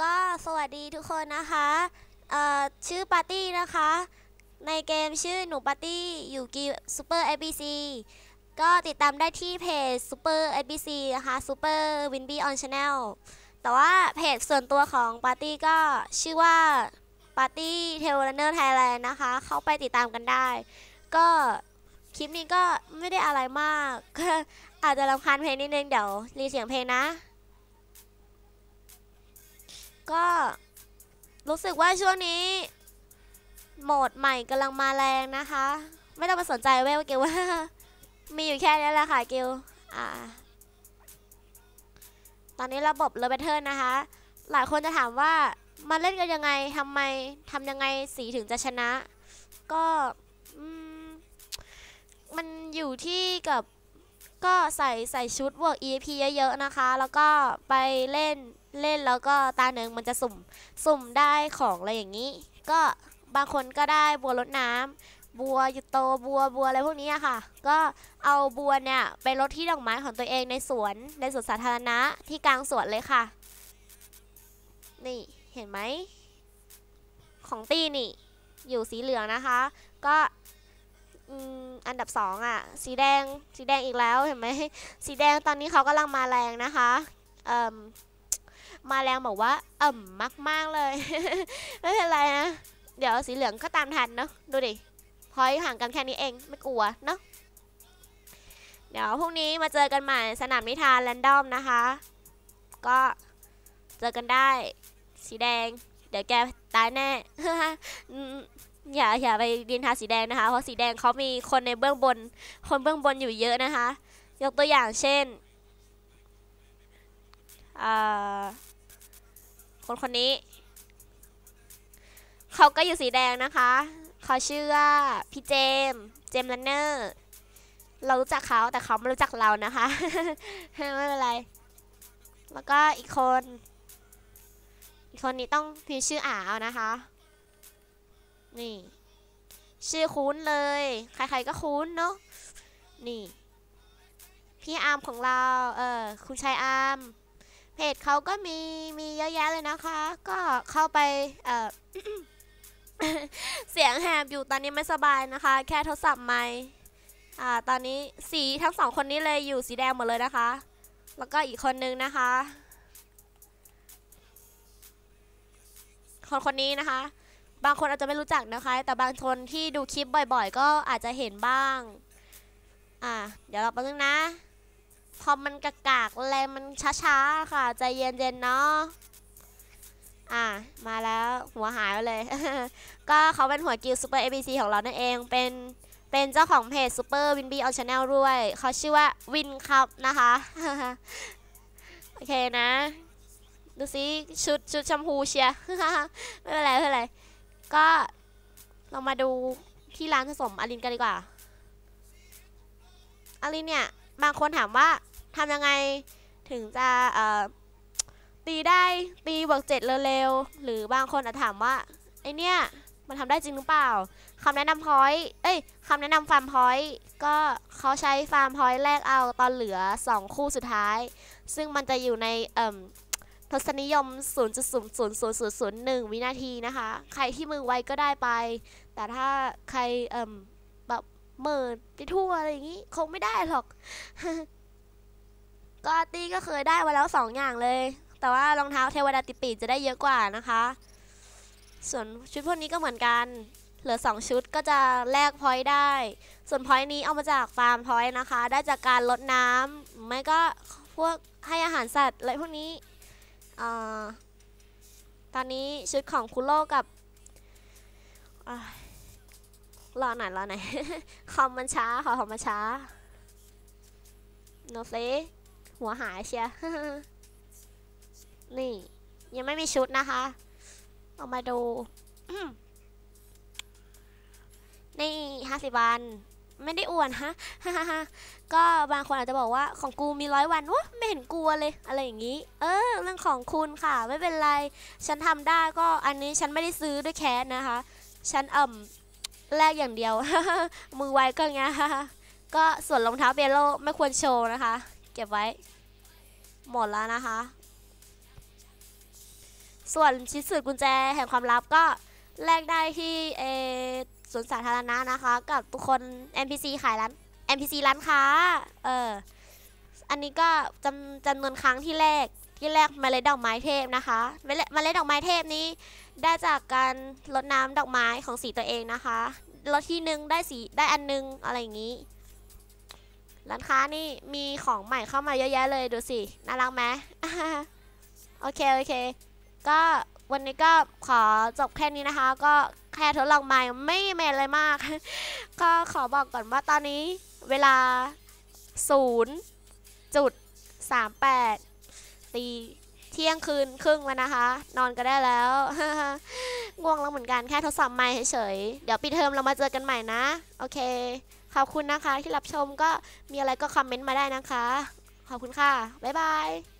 ก็สวัสดีทุกคนนะคะชื่อปาร์ตี้นะคะ ในเกมชื่อหนูปาร์ตี้อยู่กีซูเปอร์ ABC ก็ติดตามได้ที่เพจ Super ABC นะคะ Super Winby on Channel แต่ว่าเพจส่วนตัวของปาร์ตี้ก็ชื่อว่าปาร์ตี้เทเลเนอร์ไทยแลนด์นะคะ เข้าไปติดตามกันได้ ก็คลิปนี้ก็ไม่ได้อะไรมาก ก็อาจจะรำคาญเพลงนิดนึง เดี๋ยวรีเสียงเพลงนะ ก็รู้สึกว่าช่วงนี้ โหมดใหม่กำลังมาแรงนะคะ ไม่ต้องไปสนใจเว้ยว่าเกลว่ามีอยู่แค่นี้แหละค่ะเกลอ่า ตอนนี้ระบบเลเวเทอร์นะคะ หลายคนจะถามว่ามาเล่นกันยังไงทำไมทำยังไงสีถึงจะชนะ ก็มันอยู่ที่กับก็ใส่ใส่ชุดบวก EP เยอะๆนะคะ แล้วก็ไปเล่น เล่นแล้วก็ตาหนึ่งมันจะสุ่มสุ่มได้ของอะไรอย่างนี้ ก็บางคนก็ได้บัวรดน้ำบัวยุโตบัวบัวอะไรพวกนี้ค่ะ ก็เอาบัวเนี่ยไปรดที่ดอกไม้ของตัวเองในสวนในสวนสาธารณะที่กลางสวนเลยค่ะ นี่เห็นไหมของตีนี่ อยู่สีเหลืองนะคะ ก็อันดับสองอะ สีแดงสีแดงอีกแล้วเห็นไหมสีแดงตอนนี้เขากำลังมาแรงนะคะเอ่ม มาแรงบอกว่าเอ่มมากมากๆเลย ไม่เป็นไรนะ เดี๋ยวสีเหลืองก็ตามทันเนาะดูดิพอยห่างกันแค่นี้เองไม่กลัวเนาะเดี๋ยวพรุ่งนี้มาเจอกันใหม่สนามนิทานแรนดอมนะคะ ก็เจอกันได้ สีแดง เดี๋ยวแกตายแน่อย่าอย่าไปดินทาสีแดงนะคะ เพราะสีแดงเขามีคนในเบื้องบน คนเบื้องบนอยู่เยอะนะคะ ยกตัวอย่างเช่น คนคนนี้ เขาก็อยู่สีแดงนะคะ เขาชื่อว่าพี่เจมส์เจมส์ลันเนอร์ เรารู้จักเขาแต่เขาไม่รู้จักเรานะคะ ไม่เป็นไร แล้วก็อีกคน อีกคนนี้ต้องพิมพ์ชื่ออ่าเอานะคะ นี่ ชื่อคุ้นเลย ใครๆก็คุ้นเนาะ นี่ พี่อาร์มของเรา เออ คุณชายอาร์ม จเขาก็มีมีเยอะแยะเลยนะคะ ก็เข้าไปเออเสียงแหบอยู่ตอนนี้ไม่สบายนะคะ แค่ทดสอบไมอ่าตอนนี้สีทั้งสองคนนี้เลยอยู่สีแดงหมดเลยนะคะ แล้วก็อีกคนนึงนะคะ คนคนนี้นะคะ บางคนอาจจะไม่รู้จักนะคะ แต่บางคนที่ดูคลิปบ่อยๆ ก็อาจจะเห็นบ้าง อ่าเดี๋ยวเราแป๊บนึงนะ พอมันกากากๆแรงมันช้าๆ ค่ะ ใจเย็นๆ เนาะอ่ามาแล้วหัวหายไปเลย ก็เขาเป็นหัวกิลซูเปอร์ ABC ของเรานั่นเองเป็นเป็นเจ้าของเพจ Super Win B on Channel ด้วย เขาชื่อว่าวินครับนะคะ โอเคนะ ดูสิชุดชุดชมพูเชียไม่เป็นไรไม่เป็นไร ก็เรามาดูที่ร้านผสมอลินกันดีกว่าอลินเนี่ย บางคนถามว่าทำยังไงถึงจะตีได้ตีบวกเจ็ดเร็วๆ หรือบางคนอาจถามว่าไอเนี่ยมันทำได้จริงหรือเปล่าคำแนะนำพอยต์เอ้ยคำแนะนำฟาร์มพอยต์ก็เขาใช้ฟาร์มพอยต์แรกเอาตอนเหลือ 2 คู่สุดท้าย ซึ่งมันจะอยู่ในเอ่มทศนิยม 0.00001 วินาทีนะคะ ใครที่มือไวก็ได้ไป แต่ถ้าใครเอ่ม เมิดไปทั่วอะไรอย่างนี้ คงไม่ได้หรอก ก็ตีก็เคยได้มาแล้วสองอย่างเลย แต่ว่ารองเท้าเทวดาติปีจะได้เยอะกว่านะคะ ส่วนชุดพวกนี้ก็เหมือนกัน เหลือ2ชุดก็จะแลกพอยต์ได้ ส่วนพอยต์นี้เอามาจากฟาร์มพอยต์นะคะ ได้จากการลดน้ำไม่ก็พวกให้อาหารสัตว์อะไรพวกนี้อตอนนี้ชุดของคุโร่กับ รอหน่อยรอหน่อย คอมมันช้าขอคอมมันช้าโนเซหัวหายเชียนี่ ยังไม่มีชุดนะคะ เอามาดู นี่ห้าสิบวัน ไม่ได้อวนฮะก็บางคนอาจจะบอกว่าของกูมีร้อยวันวะไม่เห็นกลัวเลย อะไรอย่างนี้ เออ เรื่องของคุณค่ะ ไม่เป็นไร ฉันทำได้ก็อันนี้ฉันไม่ได้ซื้อด้วยแคสนะคะ ฉันเอ่ม แลกอย่างเดียว มือไวก็งี้ก็ส่วนรองเท้าเบโลไม่ควรโชว์นะคะ เก็บไว้ หมดแล้วนะคะ ส่วนชิ้นส่วนกุญแจแห่งความลับก็แลกได้ที่เออสวนสาธารณะนะคะ กับทุกคน NPC ขายร้าน NPC ร้านค้า เออ อันนี้ก็จำจำนวนครั้งที่แรก ที่แรกเมล็ดดอกไม้เทพนะคะเมล็ดเมล็ดดอกไม้เทพนี้ ได้จากการรดน้ำดอกไม้ของสีตัวเองนะคะรดที่หนึ่งได้สีได้อันหนึงอะไรอย่างนี้ ร้านค้านี่มีของใหม่เข้ามาเยอะแยะเลยดูสิน่ารักไหมโอเคโอเคก็วันนี้ก็ขอจบแค่นี้นะคะ ก็แค่ทดลองใหม่ไม่เมนอะไรมาก ก็ขอบอกก่อนว่าตอนนี้เวลา0จุด38 ตีเที่ยงคืนครึ่งแล้วนะคะ นอนก็ได้แล้วง่วงแล้วเหมือนกันแค่ทดสอบไม่เฉยๆเดี๋ยวปิดเทอมเรามาเจอกันใหม่นะ โอเค ขอบคุณนะคะที่รับชมก็มีอะไรก็คอมเมนต์มาได้นะคะ ขอบคุณค่ะ บ๊ายบาย